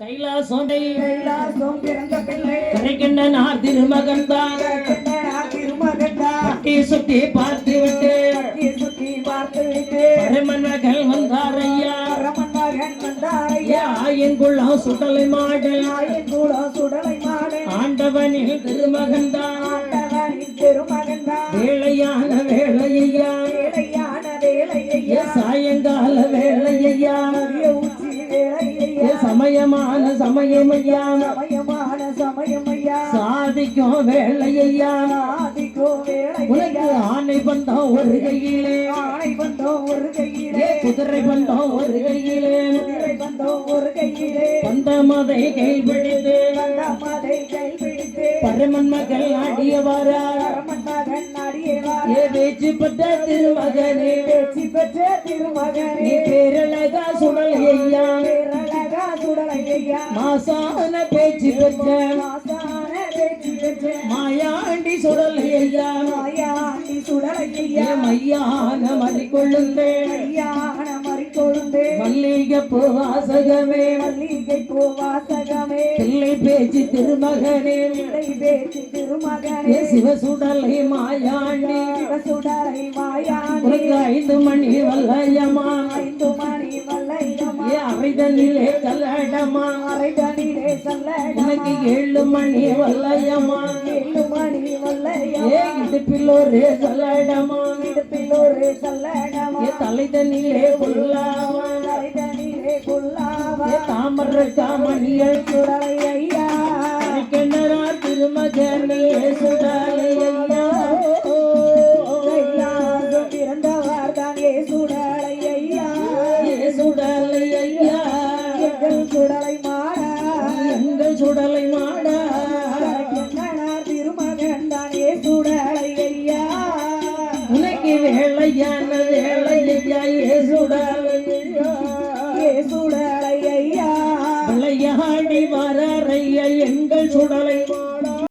சோடை கைலாசம் பிறந்த பிள்ளை. கரைக்கின்ற நார் திருமகன் தான். திருமகன்டா சுட்டி சுட்டி பார்த்து விட்டு. சுத்தி சுத்தி பார்த்து விட்டு. பரமன் மகள் வந்தார் ஐயா. ரமன் மகன் வந்தாரையா ஆயங்குள்ளம் சுடலை மாடல் ஆயின் கூட சுடலை மாடு. ஆண்டவனில் திருமகன் தான். ஆண்டவனின் திருமகன் தான். வேளையான வேளையா வேலையான வேலையா சாயங்கால வேளையா சமயமான சமயமையா? சமயமான சமயமையா? சாதிக்கும் வேளையா ஆதிக்கோ உனக்கு வேலையா ஆணை பந்தம் ஒரு கையிலே ஆணை வந்தோம் ஒரு கையிலே குதிரை பந்தம் ஒரு கையிலே குதிரை ஒரு கையிலே பந்த மதை கைப்பிடித்து வந்த மதை கை பிடித்து பரமன் மகள் ஆடியவாரா பரமன் மகன் அடியேவார் ஏ பேச்சு பட்ட திருமகனே? பேச்சு பெற்ற திருமகனே? மாசான பேச்சு பெற்ற மாயாண்டி சுடல் ஐயா மாயாண்டி சுடலை ஐயா மையான மறிக்கொள்ளுந்தே. ஐயான மறிக்கொழுந்தே மல்லிகை பூ வாசகமே. மல்லிகை பூ வாசகமே பிள்ளை பேச்சு திருமகனே. பிள்ளை பேச்சு திருமகனே சிவசுடலை மாயாண்டி. சுடலை மாயாண்டி ஐந்து மணி வல்லையம்மா ஐந்து மணி ஏ அவைதனிலே கல்லடமா அரைதனிலே சல்லடமா உனக்கு ஏழு மணி வல்லையம்மா. ஏழு மணி ஏ வல்லையம்மா இடுப்பில் ஒரு கல்லடமா இடுப்பில் ஒரு சல்லடமா. தலைதனிலே கொல்லாமா அரைதனிலே கொல்லாவா ஏ தாமரக்கா மணியல் சுடலை ஐயா. கிணறா திருமகனே சுடலை எங்கள் சுடலை மாடா. எங்கள் சுடலை மாடா. தானே சுடலை ஐயா. உனக்கு வேலையான வேலை ஐயா ஏ சுடலை ஐயா. ஏ சுடலை ஐயா. விளையாடி வரைய எங்கள் சுடலை